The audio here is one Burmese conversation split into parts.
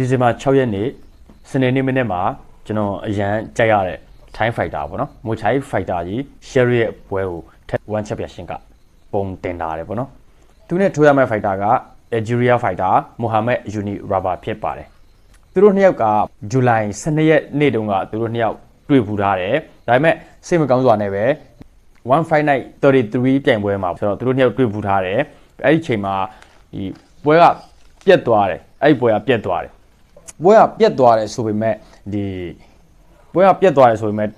ဒီဇင်ဘာ6ရက်နေ့စနေနေ့မနေ့မှာကျွန်တော်အရန်ကြိုက်ရတဲ့ Time Fighter ပေါ့နော်မိုချိုင်း Fighter ကြီး Sherry ရဲ့ပွဲကိုထက် one champion ကပုံတင်လာတယ်ပေါ့နော်သူနဲ့ထိုးရမယ့် Fighter က Algeria Fighter Mohamed Uni Raba ဖြစ်ပါတယ်သူတို့နှစ်ယောက်ကဇူလိုင်12ရက်နေ့တုန်းကသူတို့နှစ်ယောက်တွေ့ဖူးထားတယ်ဒါပေမဲ့စိတ်မကောင်းစွာနဲ့ပဲ1 fight night 33ပြိုင်ပွဲမှာဆိုတော့သူတို့နှစ်ယောက်တွေ့ဖူးထားတယ်အဲ့ဒီချိန်မှာဒီပွဲကပြတ်သွားတယ်အဲ့ဒီပွဲကပြတ်သွားတယ် ပွဲကပြတ်သွားတယ်ဆိုပေမဲ့ဒီပွဲကပြတ်သွားတယ်ဆိုပေမဲ့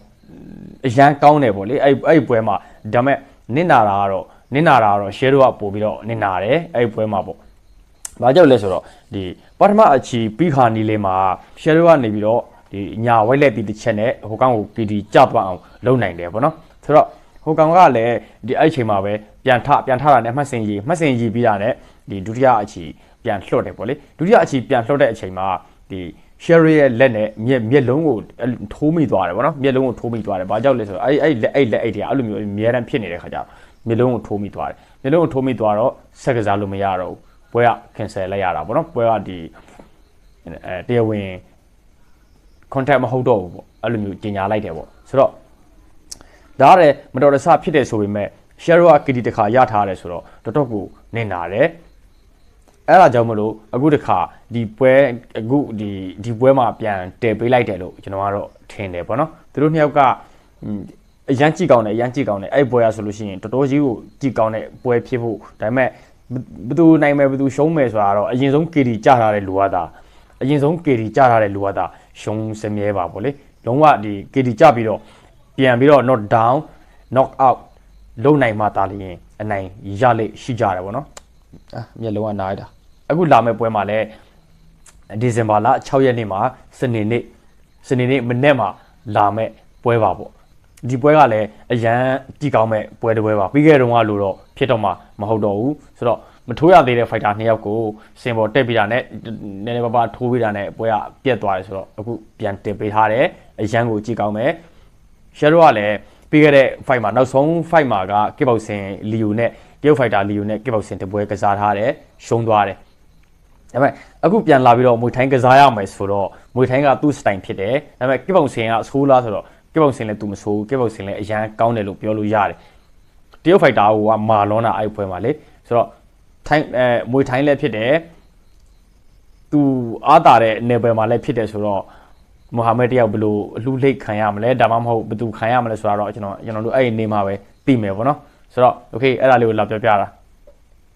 အရန်ကောင်းတယ်ပေါ့လေအဲ့အဲ့ဒီပွဲမှာဒါပေမဲ့နင့်နာတာကတော့နင့်နာတာကတော့ share တော့ပို့ပြီးတော့နင့်နာတယ်အဲ့ဒီပွဲမှာပေါ့ဘာကြောင့်လဲဆိုတော့ဒီပထမအချီပြီးခါနီလေးမှာ share ကနေပြီးတော့ဒီညာဝိုက်လက်တီတစ်ချက်နဲ့ဟိုကောင်ကို PD ကြသွားအောင်လုပ်နိုင်တယ်ပေါ့နော်ဆိုတော့ဟိုကောင်ကလည်းဒီအဲ့ဒီချိန်မှာပဲပြန်ထပြန်ထတာနဲ့မှတ်စင်ကြီးမှတ်စင်ကြီးပြီးတာနဲ့ဒီဒုတိယအချီပြန်လှွတ်တယ်ပေါ့လေဒုတိယအချီပြန်လှွတ်တဲ့အချိန်မှာ ဒီ Sherry ရဲ့လက်နဲ့မျက်မျက်လုံးကိုအဲ့လိုထိုးမိသွားတယ်ဗောနော်မျက်လုံးကိုထိုးမိသွားတယ်ဘာကြောင့်လဲဆိုတော့အဲ့အဲ့လက်အဲ့လက်အဲ့တွေကအဲ့လိုမျိုးအများတန်းဖြစ်နေတဲ့ခါကျတော့မျက်လုံးကိုထိုးမိသွားတယ်မျက်လုံးကိုထိုးမိသွားတော့ဆက်ကစားလို့မရတော့ဘူးပွဲက cancel လိုက်ရတာဗောနော်ပွဲကဒီအဲတရားဝင် contact မဟုတ်တော့ဘူးပေါ့အဲ့လိုမျိုးကြီးညာလိုက်တယ်ပေါ့ဆိုတော့ဒါကလည်းမတော်တဆဖြစ်တယ်ဆိုပေမဲ့ share ကကီတီတစ်ခါရထားတယ်ဆိုတော့တော်တော်ကိုနင်နာတယ် အဲ့ဒါကြောင့်မလို့အခုတခါဒီပွဲအခုဒီဒီပွဲမှာပြန်တည်ပေးလိုက်တယ်လို့ကျွန်တော်ကတော့ထင်တယ်ပေါ့နော်သူတို့နှစ်ယောက်ကအရန်ကြည့်ကောင်းတယ်အရန်ကြည့်ကောင်းတယ်အဲ့ပွဲရဆိုလို့ရှိရင်တော်တော်ကြီးကိုကြည့်ကောင်းတဲ့ပွဲဖြစ်ဖို့ဒါပေမဲ့ဘယ်သူနိုင်မယ်ဘယ်သူရှုံးမယ်ဆိုတာတော့အရင်ဆုံး KD ကြထားတဲ့လူကသာအရင်ဆုံး KD ကြထားတဲ့လူကသာရှုံးစမြဲပါပေါ့လေလုံးဝဒီ KD ကြပြီးတော့ပြန်ပြီးတော့ not down knock out လုံနိုင်မှတာလျင်အနိုင်ရလိမ့်ရှိကြတယ်ပေါ့နော်အာမျက်လုံးကနားရတာ အခုလာမယ့်ပွဲမှာလည်းဒီဇင်ဘာလ6ရက်နေ့မှာစနေနေ့စနေနေ့မနေ့မှာလာမယ့်ပွဲပါပေါ့ဒီပွဲကလည်းအရန်ကြည့်ကောင်းမဲ့ပွဲတစ်ပွဲပါပြီးခဲ့တုန်းကလို့တော့ဖြစ်တော့မှမဟုတ်တော့ဘူးဆိုတော့မထိုးရသေးတဲ့ fighter နှစ်ယောက်ကိုစင်ပေါ်တက်ပြီးတာနဲ့နည်းနည်းပါးပါးထိုးပြီးတာနဲ့ပွဲကပြတ်သွားတယ်ဆိုတော့အခုပြန်တင်ပေးထားတယ်အရန်ကိုကြည့်ကောင်းမဲ့ရှယ်ရိုကလည်းပြီးခဲ့တဲ့ fight မှာနောက်ဆုံး fight မှာကကစ်ဘောက်ဆင်လီယိုနဲ့ကစ်ဖိုက်တာလီယိုနဲ့ကစ်ဘောက်ဆင်တပွဲကစားထားတယ်ရှုံးသွားတယ် ဒါပေမဲ့အခုပြန်လာပြီးတော့မွေထိုင်းကစားရမယ်ဆိုတော့မွေထိုင်းကသူ့စတိုင်ဖြစ်တယ်ဒါပေမဲ့ကိပုံစင်ကအဆိုးလားဆိုတော့ကိပုံစင်လည်းသူမဆိုးကိပုံစင်လည်းအရန်ကောင်းတယ်လို့ပြောလို့ရတယ်တရုတ်ဖိုက်တာကမာလွန်တာအဲ့ပွဲမှာလေဆိုတော့ထိုင်းအဲမွေထိုင်းလည်းဖြစ်တယ်သူအားတာတဲ့နယ်ပယ်မှာလည်းဖြစ်တယ်ဆိုတော့မူဟာမက်တယောက်ဘယ်လိုအလှလိတ်ခံရမလဲဒါမှမဟုတ်ဘယ်သူခံရမလဲဆိုတော့ကျွန်တော်ကျွန်တော်တို့အဲ့ဒီနေမှာပဲသိမယ်ပေါ့နော်ဆိုတော့ okay အဲ့ဒါလေးကိုလာပြောပြတာ